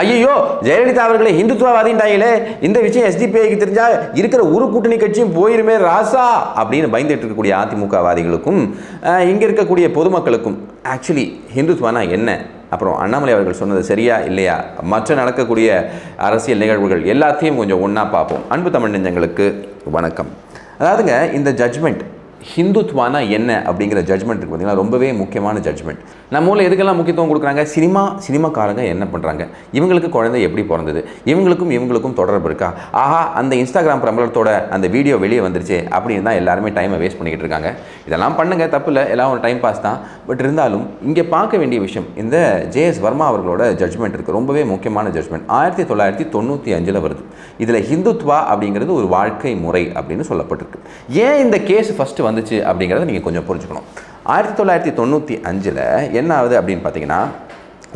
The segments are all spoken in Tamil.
ஐயோ ஜெயலலிதா அவர்களை இந்துத்துவவாதின்றாங்களே இந்த விஷயம் எஸ்டிபிஐக்கு தெரிஞ்சால் இருக்கிற ஒரு கூட்டணி கட்சியும் போயிருமே ராசா அப்படின்னு பயந்துட்டு இருக்கக்கூடிய அதிமுகவாதிகளுக்கும் இங்கே இருக்கக்கூடிய பொதுமக்களுக்கும். ஆக்சுவலி ஹிந்துத்வானா என்ன? அப்புறம் அண்ணாமலை அவர்கள் சொன்னது சரியா இல்லையா? மற்ற நடக்கக்கூடிய அரசியல் நிகழ்வுகள் எல்லாத்தையும் கொஞ்சம் ஒன்றா பார்ப்போம். அன்பு தமிழ் நெஞ்சங்களுக்கு வணக்கம். அதாவதுங்க இந்த ஜட்ஜ்மெண்ட் ஹிந்துத்வானா என்ன அப்படிங்கிற ஜட்ஜ்மெண்ட் இருக்குது பார்த்தீங்கன்னா ரொம்பவே முக்கியமான ஜட்ஜ்மெண்ட் நம்ம ஊரில் எதுக்கெல்லாம் முக்கியத்துவம் கொடுக்குறாங்க? சினிமா சினிமாக்காரங்க என்ன பண்ணுறாங்க இவங்களுக்கு குழந்தை எப்படி பிறந்தது? இவங்களுக்கும் இவங்களுக்கும் தொடர்பு இருக்கா? ஆஹா அந்த இன்ஸ்டாகிராம் பிரபலத்தோட அந்த வீடியோ வெளியே வந்துருச்சு அப்படின்னு தான் எல்லாருமே டைமை வேஸ்ட் பண்ணிக்கிட்டு இருக்காங்க. இதெல்லாம் பண்ணுங்க தப்பு இல்லை. எல்லாம் ஒரு டைம் பாஸ் தான். பட் இருந்தாலும் இங்கே பார்க்க வேண்டிய விஷயம் இந்த ஜேஎஸ் வர்மா அவர்களோட ஜட்ஜ்மெண்ட் இருக்குது ரொம்பவே முக்கியமான ஜட்ஜ்மெண்ட் ஆயிரத்தி தொள்ளாயிரத்தி தொண்ணூற்றி அஞ்சில் வருது. இதில் ஹிந்துத்வா அப்படிங்கிறது ஒரு வாழ்க்கை முறை அப்படின்னு சொல்லப்பட்டிருக்கு. ஏன் இந்த கேஸ் ஃபஸ்ட்டு வந்து வந்துச்சு அப்படிங்கிறத நீங்கள் கொஞ்சம் புரிஞ்சுக்கணும். ஆயிரத்தி தொள்ளாயிரத்தி தொண்ணூற்றி அஞ்சில் என்ன ஆகுது அப்படின்னு பார்த்தீங்கன்னா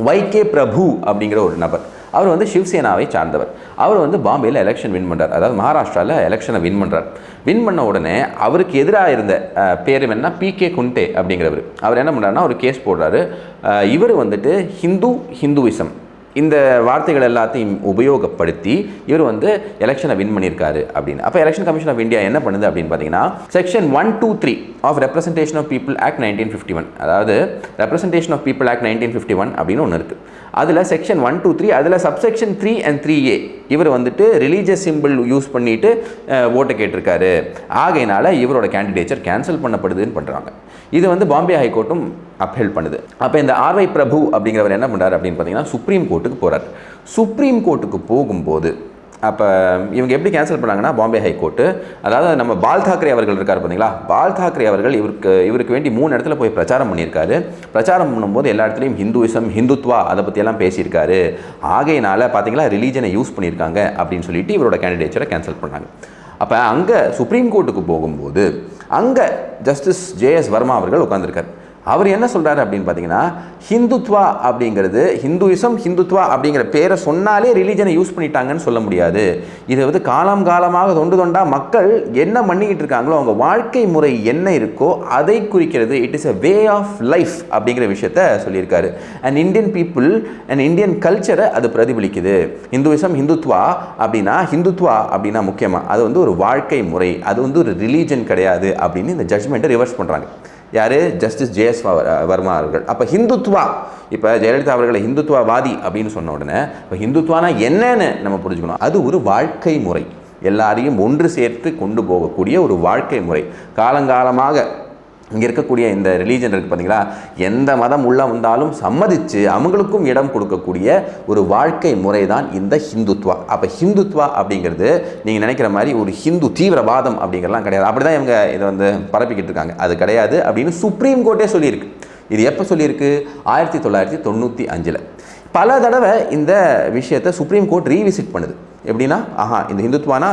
வைகே பிரபு அப்படிங்கிற ஒரு நபர் அவர் வந்து சிவசேனாவை சார்ந்தவர். அவர் வந்து பாம்பேயில் எலெக்ஷன் வின் பண்ணுறார் அதாவது மகாராஷ்டிராவில் எலெக்ஷனை வின் பண்ணுறார் வின் பண்ண உடனே அவருக்கு எதிராக இருந்த பேர் என்ன பி கே குண்டே அப்படிங்கிறவர். அவர் என்ன பண்ணுறாருன்னா ஒரு கேஸ் போடுறாரு. இவர் வந்துட்டு ஹிந்து ஹிந்துவிசம். இந்த வார்த்தைகள் எல்லாத்தையும் உபயோகப்படுத்தி இவர் வந்து எலெக்ஷனை வின் பண்ணியிருக்காரு அப்படின்னு. அப்போ எலெக்ஷன் கமிஷன் ஆஃப் இந்தியா என்ன பண்ணுது அப்படின்னு பார்த்தீங்கன்னா section one two three of representation of people act nineteen fifty one அதாவது representation of people act nineteen fifty one அப்படின்னு ஒன்று இருக்குது அதில் செக்ஷன் ஒன் டூ த்ரீ அதில் subsection three and three A இவர் வந்துட்டு ரிலீஜியஸ் சிம்பிள் யூஸ் பண்ணிட்டு ஓட்டை கேட்டிருக்காரு. ஆகையினால இவரோட கேண்டிடேச்சர் கேன்சல் பண்ணப்படுதுன்னு பண்ணுறாங்க இது வந்து பாம்பே ஹைகோர்ட்டும் அப்ஹெல்ட் பண்ணுது. அப்போ இந்த ஆர்வை பிரபு அப்படிங்கிறவர் என்ன பண்ணுறாரு அப்படின்னு பார்த்தீங்கன்னா சுப்ரீம் கோர்ட்டுக்கு போகிறார் சுப்ரீம் கோர்ட்டுக்கு போகும்போது அப்போ இவங்க எப்படி கேன்சல் பண்ணாங்கன்னா பாம்பே ஹைகோர்ட்டு அதாவது நம்ம பால் தாக்கரே அவர்கள் இருக்கார் பார்த்தீங்களா? பால் தாக்கரே அவர்கள் இவருக்கு இவருக்கு வேண்டி மூணு இடத்துல போய் பிரச்சாரம் பண்ணியிருக்காரு. பிரச்சாரம் பண்ணும்போது எல்லா இடத்துலையும் ஹிந்துவிசம் ஹிந்துத்வா அதை பற்றியெல்லாம் பேசியிருக்காரு. ஆகையினால் பார்த்தீங்களா ரிலீஜனை யூஸ் பண்ணியிருக்காங்க அப்படின்னு சொல்லிட்டு இவரோட கேண்டிடேச்சரை கேன்சல் பண்ணாங்க. அப்போ அங்கே சுப்ரீம் கோர்ட்டுக்கு போகும்போது அங்கே ஜஸ்டிஸ் ஜேஎஸ் வர்மா அவர்கள் உட்காந்துருக்கார் அவர் என்ன சொல்கிறாரு அப்படின்னு பார்த்தீங்கன்னா ஹிந்துத்வா அப்படிங்கிறது ஹிந்துவிசம் ஹிந்துத்வா அப்படிங்கிற பேரை சொன்னாலே ரிலீஜனை யூஸ் பண்ணிட்டாங்கன்னு சொல்ல முடியாது. இதை வந்து காலம் காலமாக தொண்டு தொண்டா மக்கள் என்ன பண்ணிக்கிட்டு இருக்காங்களோ அவங்க வாழ்க்கை முறை என்ன இருக்கோ அதை குறிக்கிறது. It is a way of life அப்படிங்கிற விஷயத்த சொல்லியிருக்காரு. And Indian people and Indian கல்ச்சரை அது பிரதிபலிக்குது. ஹிந்துவிசம் ஹிந்துத்வா அப்படின்னா ஹிந்துத்வா அப்படின்னா முக்கியமாக அது வந்து ஒரு வாழ்க்கை முறை அது வந்து ஒரு ரிலீஜன் கிடையாது அப்படின்னு இந்த ஜட்மெண்ட்டை ரிவர்ஸ் பண்ணுறாங்க யார்? ஜஸ்டிஸ் ஜேஎஸ் வர்மா அவர்கள். அப்போ ஹிந்துத்வா இப்போ ஜெயலலிதா அவர்களை ஹிந்துத்வாவாதி அப்படின்னு சொன்ன உடனே இப்போ ஹிந்துத்வானா என்னன்னு நம்ம புரிஞ்சுக்கணும். அது ஒரு வாழ்க்கை முறை. எல்லாரையும் ஒன்று சேர்த்து கொண்டு போகக்கூடிய ஒரு வாழ்க்கை முறை. காலங்காலமாக இங்கே இருக்கக்கூடிய இந்த ரிலீஜன் இருக்குது பார்த்தீங்களா எந்த மதம் உள்ள வந்தாலும் சம்மதித்து அவங்களுக்கும் இடம் கொடுக்கக்கூடிய ஒரு வாழ்க்கை முறை தான் இந்த ஹிந்துத்வா. அப்போ ஹிந்துத்வா அப்படிங்கிறது நீங்கள் நினைக்கிற மாதிரி ஒரு ஹிந்து தீவிரவாதம் அப்படிங்கிறலாம் கிடையாது. அப்படி தான் இவங்க இதை வந்து பரப்பிக்கிட்டு இருக்காங்க. அது கிடையாது அப்படின்னு சுப்ரீம் கோர்ட்டே சொல்லியிருக்கு. இது எப்போ சொல்லியிருக்கு? ஆயிரத்தி தொள்ளாயிரத்தி தொண்ணூற்றி அஞ்சில். பல தடவை இந்த விஷயத்தை சுப்ரீம் கோர்ட் ரீவிசிட் பண்ணுது. எப்படின்னா ஆஹா இந்த ஹிந்துத்வானா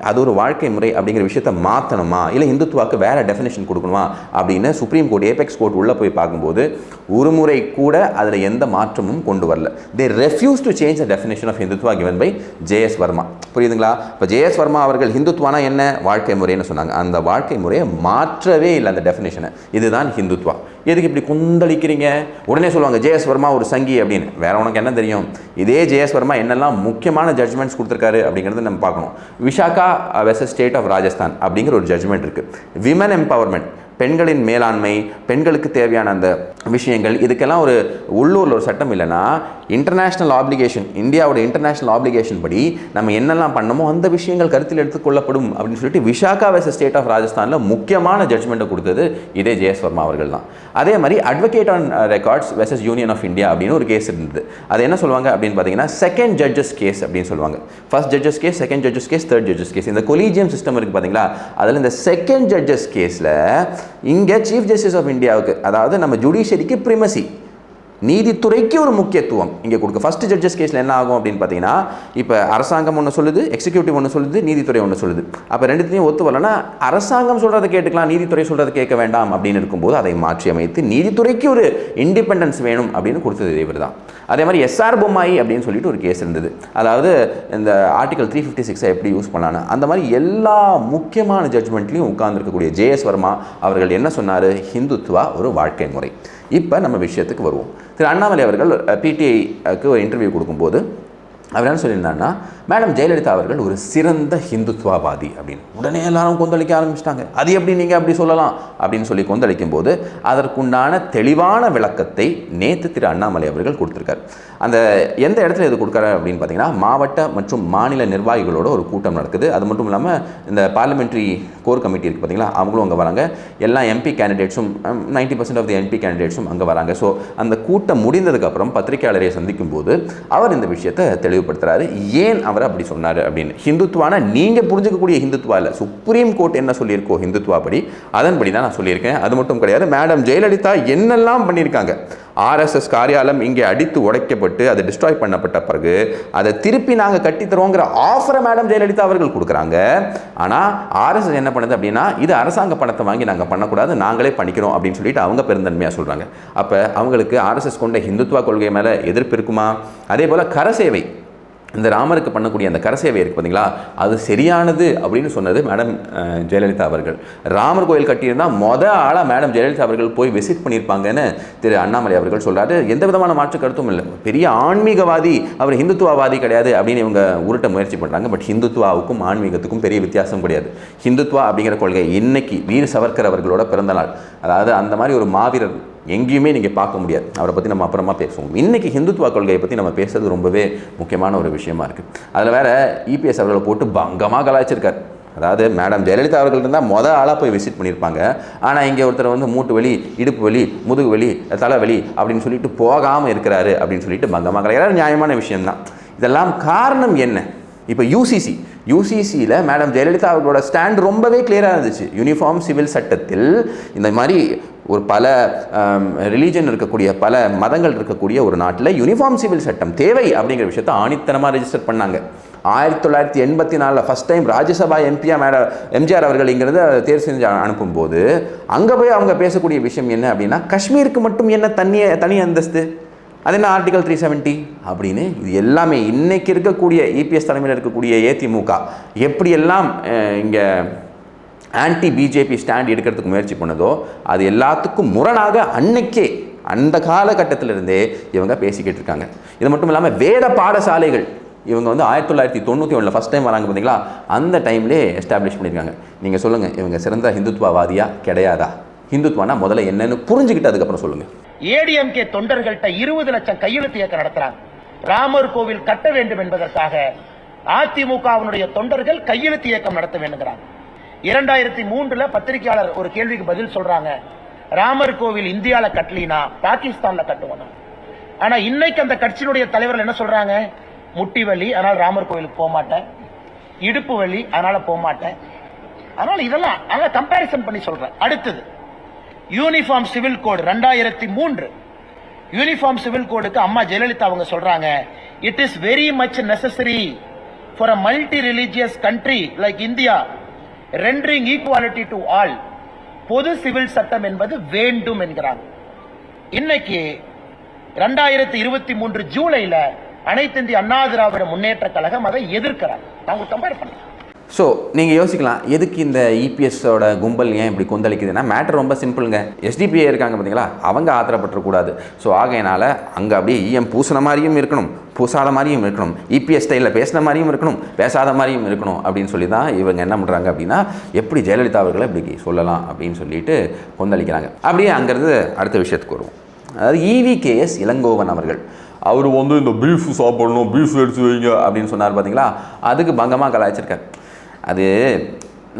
அது ஒரு வாழ்க்கை முறை அப்படிங்கிற விஷயத்த மாற்றணுமா இல்லை இந்துத்துவாக்கு வேறு டெஃபினேஷன் கொடுக்கணுமா? அப்படின்னு சுப்ரீம் கோர்ட் ஏபெக்ஸ் கோர்ட் உள்ளே போய் பார்க்கும்போது ஒரு முறை கூட அதில் எந்த மாற்றமும் கொண்டு வரல. They refuse to change the definition of Hindutva given by J S Verma புரியுதுங்களா? இப்போ ஜேஎஸ் வர்மா அவர்கள் ஹிந்துத்வானா என்ன? வாழ்க்கை முறைன்னு சொன்னாங்க. அந்த வாழ்க்கை முறையை மாற்றவே இல்லை அந்த டெஃபினேஷனை இதுதான் ஹிந்துத்வா எதுக்கு இப்படி குந்தளிக்கிறீங்க? உடனே சொல்லுவாங்க ஜேஎஸ் வர்மா ஒரு சங்கி அப்படின்னு. வேற உனக்கு என்ன தெரியும்? இதே ஜேஎஸ் வர்மா என்னெல்லாம் முக்கியமான ஜட்ஜ்மெண்ட்ஸ் கொடுத்துருக்காரு அப்படிங்கிறத நம்ம பார்க்கணும். Vishaka versus state of Rajasthan அப்படிங்கிற ஒரு ஜட்ஜ்மெண்ட் இருக்குது விமன் எம்பவர்மெண்ட் பெண்களின் மேலாண்மை பெண்களுக்கு தேவையான அந்த விஷயங்கள் இதுக்கெல்லாம் ஒரு உள்ளூரில் ஒரு சட்டம் இல்லைன்னா இன்டர்நேஷ்னல் ஆப்ளிகேஷன் இந்தியாவோட இன்டர்நேஷ்னல் ஆப்ளிகேஷன் படி நம்ம என்னெல்லாம் பண்ணமோ அந்த விஷயங்கள் கருத்தில் எடுத்துக்கொள்ளப்படும் அப்படின்னு சொல்லிட்டு விசாகா வெஸ் ஸ்டேட் ஆஃப் ராஜஸ்தானில் முக்கியமான ஜட்ஜ்மெண்ட்டை கொடுத்தது இதே ஜெயஸ்வர்மா அவர்கள் தான். அதே மாதிரி advocate on records versus union of India அப்படின்னு ஒரு கேஸ் இருந்தது. அது என்ன சொல்லுவாங்க அப்படின்னு பார்த்தீங்கன்னா செகண்ட் ஜட்ஜஸ் கேஸ் அப்படின்னு சொல்லுவாங்க. First judges case second judges case third judges case இந்த கொலீஜியம் சிஸ்டம் இருக்குது பார்த்தீங்களா? அதில் இந்த செகண்ட் ஜட்ஜஸ் கேஸில் இங்கே சீஃப் ஜஸ்டிஸ் ஆஃப் இந்தியாவுக்கு அதாவது நம்ம ஜுடிஷரிக்கு ப்ரிமசி நீதித்துறைக்கு ஒரு முக்கியத்துவம். இங்கே கொடுக்க ஃபர்ஸ்ட் ஜட்ஜஸ் கேஸில் என்ன ஆகும் அப்படின்னு பார்த்தீங்கன்னா இப்போ அரசாங்கம் ஒன்று சொல்லுது எக்ஸிக்யூட்டிவ் ஒன்று சொல்லுது நீதித்துறை ஒன்று சொல்லுது. அப்போ ரெண்டுத்தையும் ஒத்து வரலன்னா அரசாங்கம் சொல்கிறத கேட்டுக்கலாம் நீதித்துறை சொல்கிறத கேட்க வேண்டாம் அப்படின்னு இருக்கும்போது அதை மாற்றி அமைத்து நீதித்துறைக்கு ஒரு இண்டிபெண்டன்ஸ் வேணும் அப்படின்னு கொடுத்தது இவர் தான் அதே மாதிரி எஸ்ஆர் பொம்மாயி அப்படின்னு சொல்லிட்டு ஒரு கேஸ் இருந்தது. அதாவது இந்த ஆர்டிகல் த்ரீ ஃபிஃப்டி சிக்ஸை எப்படி யூஸ் பண்ணலான்னு அந்த மாதிரி எல்லா முக்கியமான ஜட்ஜ்மெண்ட்லையும் உட்கார்ந்துருக்கக்கூடிய ஜேஎஸ் வர்மா அவர்கள் என்ன சொன்னார்? ஹிந்துத்வா ஒரு வாழ்க்கை முறை. இப்போ நம்ம விஷயத்துக்கு வருவோம். திரு அண்ணாமலை அவர்கள் பிடிஐக்கு ஒரு இன்டர்வியூ கொடுக்கும்போது அவர் என்ன சொல்லியிருந்தாருன்னா மேடம் ஜெயலலிதா அவர்கள் ஒரு சிறந்த ஹிந்துத்வாவாதி அப்படின்னு. உடனே எல்லாரும் கொந்தளிக்க ஆரம்பிச்சிட்டாங்க. அது எப்படி நீங்கள் அப்படி சொல்லலாம்? அப்படின்னு சொல்லி கொந்தளிக்கும் போது அதற்குண்டான தெளிவான விளக்கத்தை நேற்று திரு அண்ணாமலை அவர்கள் கொடுத்துருக்காரு. அந்த எந்த இடத்துல இது கொடுக்குறாரு அப்படின்னு பார்த்தீங்கன்னா மாவட்ட மற்றும் மாநில நிர்வாகிகளோட ஒரு கூட்டம் நடக்குது. அது மட்டும் இல்லாமல் இந்த பார்லிமெண்ட்ரி கோர் கமிட்டி இருக்குது பார்த்தீங்களா அவங்களும் அங்கே வராங்க. எல்லா MP கேண்டிடேட்ஸும் ninety percent of the MP கேண்டிடேட்ஸும் அங்கே வராங்க. ஸோ அந்த கூட்டம் முடிந்ததுக்கப்புறம் பத்திரிகையாளரை சந்திக்கும் போது அவர் இந்த விஷயத்தை தெளிவுபடுத்துறாரு. ஏன் அவர் அப்படி சொன்னார் அப்படின்னு? ஹிந்துத்வானா நீங்கள் புரிஞ்சுக்கக்கூடிய ஹிந்துத்வா இல்லை. சுப்ரீம் கோர்ட் என்ன சொல்லியிருக்கோ ஹிந்துத்வா படி அதன்படி தான் நான் சொல்லியிருக்கேன். அது மட்டும் கிடையாது மேடம் ஜெயலலிதா என்னெல்லாம் பண்ணியிருக்காங்க? ஆர்எஸ்எஸ் காரியாலயம் இங்கே அடித்து உடைக்கப்பட்டு அது டிஸ்ட்ராய் பண்ணப்பட்ட பிறகு அதை திருப்பி நாங்கள் கட்டித்தருவோங்கிற ஆஃபரை மேடம் ஜெயலலிதா அவர்கள் கொடுக்குறாங்க. ஆனால் ஆர்எஸ்எஸ் என்ன பண்ணுது அப்படின்னா இது அரசாங்க பணத்தை வாங்கி நாங்கள் பண்ணக்கூடாது நாங்களே பண்ணிக்கிறோம் அப்படின்னு சொல்லிட்டு அவங்க பெருந்தன்மையாக சொல்கிறாங்க அப்போ அவங்களுக்கு ஆர்எஸ்எஸ் கொண்ட ஹிந்துத்வா கொள்கை மேலே எதிர்ப்பு இருக்குமா? அதே போல் கரசேவை இந்த ராமருக்கு பண்ணக்கூடிய அந்த கரசேவை இருக்குது பார்த்தீங்களா அது சரியானது அப்படின்னு சொன்னது மேடம் ஜெயலலிதா அவர்கள். ராமர் கோயில் கட்டியிருந்தால் மொத ஆளாக மேடம் ஜெயலலிதா அவர்கள் போய் விசிட் பண்ணியிருப்பாங்கன்னு திரு அண்ணாமலை அவர்கள் சொல்கிறாரு எந்த விதமான மாற்று கருத்தும் இல்லை. பெரிய ஆன்மீகவாதி அவர் ஹிந்துத்துவாவாதி கிடையாது அப்படின்னு இவங்க உருட்ட முயற்சி பண்ணுறாங்க பட் ஹிந்துத்துவாவுக்கும் ஆன்மீகத்துக்கும் பெரிய வித்தியாசம் கிடையாது. ஹிந்துத்வா அப்படிங்கிற கொள்கை இன்னைக்கு வீர் சவர்கர் அவர்களோட பிறந்த நாள். அதாவது அந்த மாதிரி ஒரு மாவீரர் எங்கேயுமே நீங்கள் பார்க்க முடியாது. அவரை பற்றி நம்ம அப்புறமா பேசுவோம். இன்றைக்கி ஹிந்துத்துவ கொள்கையை பற்றி நம்ம பேசுறது ரொம்பவே முக்கியமான ஒரு விஷயமா இருக்குது அதில் வேறு இபிஎஸ் அவர்களை போட்டு பங்கமாக கலாய்ச்சிருக்கார். அதாவது மேடம் ஜெயலலிதா அவர்கள் இருந்தால் மொதல் ஆளாக போய் விசிட் பண்ணியிருப்பாங்க. ஆனால் இங்கே ஒருத்தர் வந்து மூட்டு வலி இடுப்பு வலி முதுகு வலி தலைவலி அப்படின்னு சொல்லிட்டு போகாமல் இருக்கிறாரு அப்படின்னு சொல்லிட்டு பங்கமாக கலாய்க்கிறார். நியாயமான விஷயம்தான். இதெல்லாம் காரணம் என்ன? இப்போ யூசிசி யூசிசியில் மேடம் ஜெயலலிதா அவர்களோட ஸ்டாண்ட் ரொம்பவே கிளியராக இருந்துச்சு. யூனிஃபார்ம் சிவில் சட்டத்தில் இந்த மாதிரி ஒரு பல ரிலீஜன் இருக்கக்கூடிய பல மதங்கள் இருக்கக்கூடிய ஒரு நாட்டில் யூனிஃபார்ம் சிவில் சட்டம் தேவை அப்படிங்கிற விஷயத்த ஆணித்தனமாக ரெஜிஸ்டர் பண்ணாங்க. ஆயிரத்தி தொள்ளாயிரத்தி எண்பத்தி நாலில் ஃபஸ்ட் டைம் ராஜ்யசபா எம்பியாக மேட எம்ஜிஆர் அவர்கள் இங்கிருந்து தேர்வு செஞ்சு அனுப்பும்போது அங்கே போய் அவங்க பேசக்கூடிய விஷயம் என்ன அப்படின்னா காஷ்மீருக்கு மட்டும் என்ன தனிய தனி அந்தஸ்து? அது என்ன ஆர்டிகல் த்ரீ செவன்ட்டி அப்படின்னு இது எல்லாமே இன்றைக்கி இருக்கக்கூடிய இபிஎஸ் தலைமையில் இருக்கக்கூடிய ஏதிமுக எப்படியெல்லாம் இங்கே ஆன்டி பிஜேபி ஸ்டாண்ட் எடுக்கிறதுக்கு முயற்சி பண்ணதோ அது எல்லாத்துக்கும் முரணாக அன்னைக்கே அந்த காலகட்டத்திலிருந்தே இவங்க பேசிக்கிட்டு இருக்காங்க. இது மட்டும் இல்லாமல் வேத பாடசாலைகள் இவங்க வந்து ஆயிரத்தி தொள்ளாயிரத்தி தொண்ணூற்றி ஒன்றில் ஃபஸ்ட் டைம் வராங்க பார்த்தீங்களா அந்த டைம்லேயே எஸ்டாப்ளிஷ் பண்ணியிருக்காங்க. நீங்கள் சொல்லுங்கள் இவங்க சிறந்த ஹிந்துத்வவாதியா கிடையாதா? ஹிந்துத்வானா முதல்ல என்னென்னு புரிஞ்சுக்கிட்டு அதுக்கப்புறம் சொல்லுங்கள் ஏடிஎம்கே தொண்டர்கள்ட்ட இருபது லட்சம் கையெழுத்து இயக்கம் நடத்துறாங்க. ராமர் கோவில் கட்ட வேண்டும் என்பதற்காக அதிமுகவினுடைய தொண்டர்கள் கையெழுத்து இயக்கம் நடத்த வேண்டுங்கிறாங்க. இரண்டாயிரத்தி மூன்றுல பத்திரிகையாளர் ஒரு கேள்விக்கு பதில் சொல்றாங்க. ராமர் கோவில் இந்தியால கட்டலினா பாகிஸ்தான்ல கட்டுவோம் ஆனா இன்னைக்கு அந்த கட்சியினுடைய தலைவர்கள் என்ன சொல்றாங்க? முட்டி வலி அதனால ராமர் கோவிலுக்கு போக மாட்டேன். இடுப்பு வலி அதனால போக மாட்டேன். அதனால இதெல்லாம் அதனால கம்பாரிசன் பண்ணி சொல்றேன். அடுத்தது யூனிஃபார்ம் சிவில் கோடு ரெண்டாயிரத்தி மூன்று. யூனிஃபார்ம் சிவில் கோடுக்கு அம்மா ஜெயலலிதா அவங்க சொல்றாங்க it is very much necessary for a multi religious country like India rendering equality to all பொது சிவில் சட்டம் என்பது வேண்டும் என்கிறாங்க. இன்னைக்கு ரெண்டாயிரத்தி இருபத்தி மூன்று ஜூலைல அனைத்து இந்திய அண்ணா திராவிட முன்னேற்ற கழகம் அதை எதிர்க்கிறாங்க. நான் கம்பேர் பண்றேன் ஸோ நீங்கள் யோசிக்கலாம் எதுக்கு இந்த இபிஎஸோட கும்பல் ஏன் இப்படி கொந்தளிக்குதுன்னா மேட்டர் ரொம்ப சிம்பிளுங்க எஸ்டிபிஐ இருக்காங்க பார்த்தீங்களா அவங்க ஆத்திரப்பட்டுறக்கூடாது ஸோ ஆகையினால அங்கே அப்படியே இஎம் பூசின மாதிரியும் இருக்கணும் பூசாத மாதிரியும் இருக்கணும் இபிஎஸ் ஸ்டைலில் பேசின மாதிரியும் இருக்கணும் பேசாத மாதிரியும் இருக்கணும் அப்படின்னு சொல்லி தான் இவங்க என்ன பண்ணுறாங்க அப்படின்னா எப்படி ஜெயலலிதா அவர்களை இப்படி சொல்லலாம் அப்படின்னு சொல்லிட்டு கொந்தளிக்கிறாங்க. அப்படியே அங்கேருந்து அடுத்த விஷயத்துக்கு வருவோம். அதாவது இவிகேஎஸ் இளங்கோவன் அவர்கள். அவர் வந்து இந்த பீஃப் சாப்பிடணும் பீஃப் எடுத்து வைங்க அப்படின்னு சொன்னார் பார்த்தீங்களா அதுக்கு பங்கமாக கலாய்ச்சிருக்கார். அது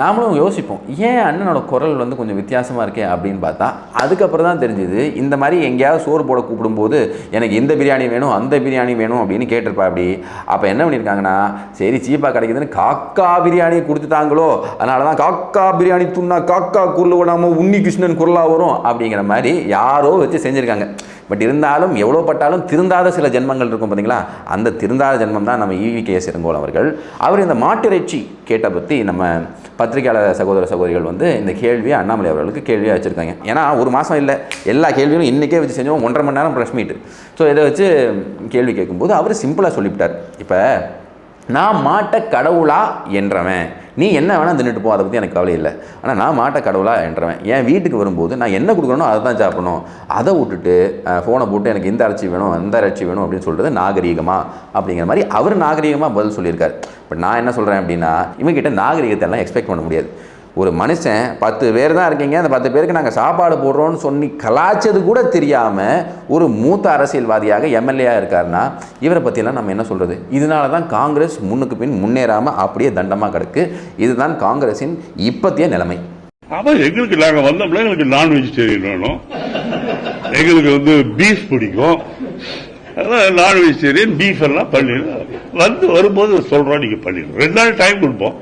நாமளும் யோசிப்போம் ஏன் அண்ணனோட குரல் வந்து கொஞ்சம் வித்தியாசமாக இருக்கே? அப்படின்னு பார்த்தா அதுக்கப்புறம் தான் தெரிஞ்சுது இந்த மாதிரி எங்கேயாவது சோறு போட கூப்பிடும்போது எனக்கு இந்த பிரியாணி வேணும் அந்த பிரியாணி வேணும் அப்படின்னு கேட்டிருப்பா அப்படி. அப்போ என்ன பண்ணியிருக்காங்கன்னா சரி சீப்பாக கிடைக்குதுன்னு காக்கா பிரியாணி கொடுத்துட்டாங்களோ அதனால தான் காக்கா பிரியாணி துண்ணா காக்கா குரல் விடாமல் உன்னி கிருஷ்ணன் குரலாக வரும் அப்படிங்கிற மாதிரி யாரோ வச்சு செஞ்சுருக்காங்க. பட் இருந்தாலும் எவ்வளோ பட்டாலும் திருந்தாத சில ஜென்மங்கள் இருக்கும் பார்த்தீங்களா அந்த திருந்தாத ஜென்மம் தான் நம்ம ஈவி கே சிறங்கோல் அவர்கள். அவர் இந்த மாட்டிறைச்சி கேட்ட பற்றி நம்ம பத்திரிகையாளர் சகோதர சகோதரிகள் வந்து இந்த கேள்வியை அண்ணாமலை அவர்களுக்கு கேள்வியாக வச்சுருக்காங்க. ஏன்னா ஒரு மாதம் இல்லை எல்லா கேள்வியும் இன்றைக்கே வச்சு செஞ்சோம் ஒன்றரை மணி நேரம் ப்ரெஷ் மீட் ஸோ இதை வச்சு கேள்வி கேட்கும்போது அவர் சிம்பிளாக சொல்லிவிட்டார். இப்போ நான் மாட்ட கடவுளா? என்றவன். நீ என்ன வேணால் தின்னுட்டு போ அதை பற்றி எனக்கு கவலை இல்லை. ஆனால் நான் மாட்டை கடவுளாக என்றவன். என் வீட்டுக்கு வரும்போது நான் என்ன கொடுக்கணும் அதை தான் சாப்பிடணும். அதை விட்டுட்டு ஃபோனை போட்டு எனக்கு இந்த அரைச்சி வேணும் அந்த அரைச்சி வேணும் அப்படின்னு சொல்கிறது நாகரீகமாக அப்படிங்கிற மாதிரி அவர் நாகரீகமாக பதில் சொல்லியிருக்கார். பட் நான் என்ன சொல்கிறேன் அப்படின்னா இவங்ககிட்ட நாகரீகத்தை எல்லாம் எக்ஸ்பெக்ட் பண்ண முடியாது. ஒரு மனுஷன் பத்து பேர் தான் இருக்கீங்க அந்த பத்து பேருக்கு நாங்கள் சாப்பாடு போடுறோம்னு சொல்லி கலாச்சது கூட தெரியாமல் ஒரு மூத்த அரசியல்வாதியாக எம்எல்ஏயாக இருக்காருன்னா இவரை பற்றிலாம் நம்ம என்ன சொல்கிறது இதனால தான் காங்கிரஸ் முன்னுக்கு பின் முன்னேறாமல் அப்படியே தண்டமாக கிடக்கு. இதுதான் காங்கிரஸின் இப்பத்திய நிலைமை. அப்ப எங்களுக்கு நாங்கள் வந்தோம்னா எங்களுக்கு நான் வெஜிடேரியன் வேணும். எங்களுக்கு வந்து பீஃப் பிடிக்கும். அதான் நான் வெஜிடேரியன் பீஃப் எல்லாம் பண்ணிடலாம் வந்து வரும்போது சொல்கிறோம் நீங்கள் பண்ணிடலாம் ரெண்டு நாள் டைம் கொடுப்போம்.